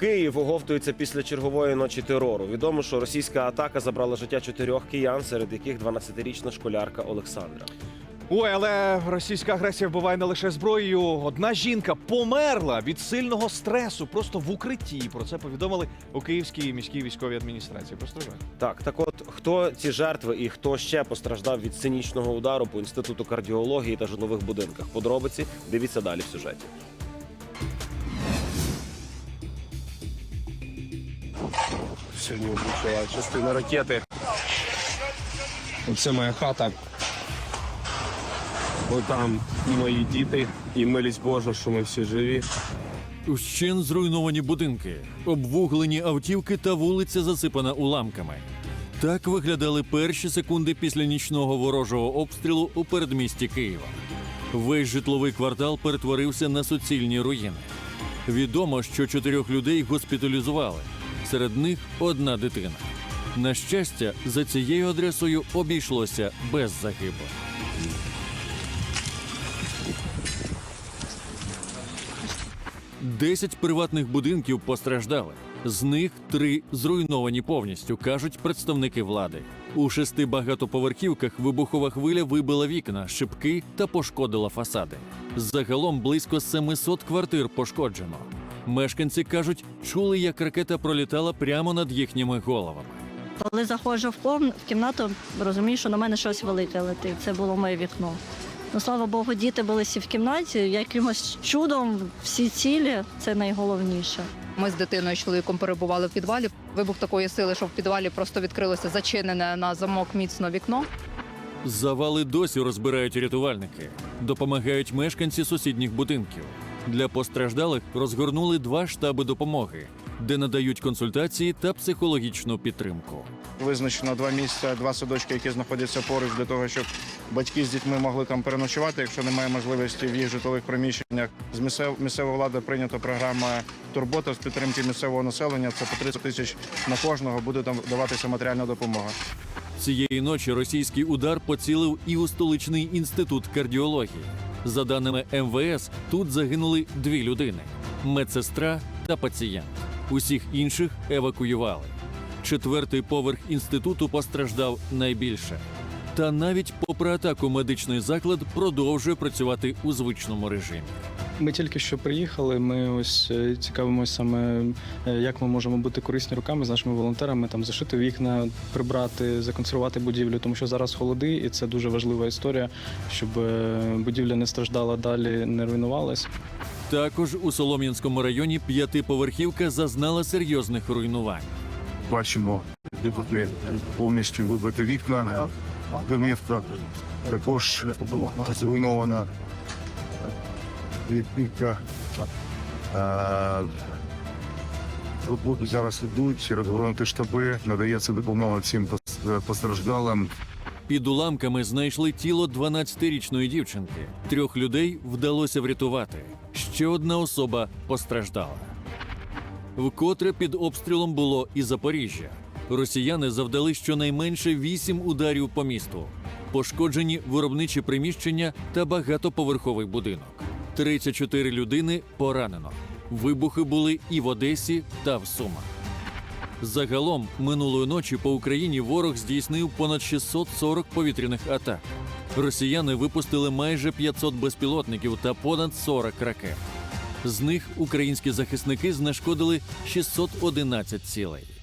Київ оговтується після чергової ночі терору. Відомо, що російська атака забрала життя чотирьох киян, серед яких 12-річна школярка Олександра. Ой, але російська агресія вбиває не лише зброєю. Одна жінка померла від сильного стресу просто в укритті. Про це повідомили у Київській міській військовій адміністрації. Постраждали. Так, так от хто ці жертви і хто ще постраждав від цинічного удару по інституту кардіології та житлових будинках? Подробиці дивіться далі в сюжеті. Сьогодні влучила частина ракети. Оце моя хата. Бо там мої діти. І милість Божа, що ми всі живі. Ущен зруйновані будинки, обвуглені автівки та вулиця засипана уламками. Так виглядали перші секунди після нічного ворожого обстрілу у передмісті Києва. Весь житловий квартал перетворився на суцільні руїни. Відомо, що чотирьох людей госпіталізували. Серед них одна дитина. На щастя, за цією адресою обійшлося без загиблих. Десять приватних будинків постраждали. З них три зруйновані повністю, кажуть представники влади. У шести багатоповерхівках вибухова хвиля вибила вікна, шибки та пошкодила фасади. Загалом близько 700 квартир пошкоджено. Мешканці кажуть, чули, як ракета пролітала прямо над їхніми головами. Коли заходжу в, кімнату, розумію, що на мене щось велике летить. Це було моє вікно. Ну, слава Богу, діти були всі в кімнаті. Якимось чудом всі цілі це найголовніше. Ми з дитиною і чоловіком перебували в підвалі. Вибух такої сили, що в підвалі просто відкрилося зачинене на замок міцно вікно. Завали досі розбирають рятувальники, допомагають мешканці сусідніх будинків. Для постраждалих розгорнули два штаби допомоги, де надають консультації та психологічну підтримку. Визначено два місця, два садочки, які знаходяться поруч для того, щоб батьки з дітьми могли там переночувати, якщо немає можливості в їх житлових приміщеннях. З місцев, місцевої влади прийнята програма Турбота з підтримки місцевого населення. Це по 30 тисяч на кожного буде там даватися матеріальна допомога. Цієї ночі російський удар поцілив і у столичний інститут кардіології. За даними МВС, тут загинули дві людини: медсестра та пацієнт. Усіх інших евакуювали. Четвертий поверх інституту постраждав найбільше. Та навіть попри атаку медичний заклад продовжує працювати у звичному режимі. Ми тільки що приїхали. Ми ось е, цікавимося саме, е, як ми можемо бути корисні руками з нашими волонтерами, там зашити вікна, прибрати, законсервувати будівлю, тому що зараз холоди, і це дуже важлива історія, щоб е, будівля не страждала далі, не руйнувалась. Також у Солом'янському районі п'ятиповерхівка зазнала серйозних руйнувань. Бачимо, повністю вибити вікна. Домівка також зруйнована. Вікна. Роботи зараз йдуть, розгорнуті штаби, надається допомога всім постраждалим. Під уламками знайшли тіло 12-річної дівчинки. Трьох людей вдалося врятувати. Ще одна особа постраждала. Вкотре під обстрілом було і Запоріжжя. Росіяни завдали щонайменше вісім ударів по місту. Пошкоджені виробничі приміщення та багатоповерховий будинок. 34 людини поранено. Вибухи були і в Одесі та в Сумах. Загалом минулої ночі по Україні ворог здійснив понад 640 повітряних атак. Росіяни випустили майже 500 безпілотників та понад 40 ракет. З них українські захисники знешкодили 611 цілей.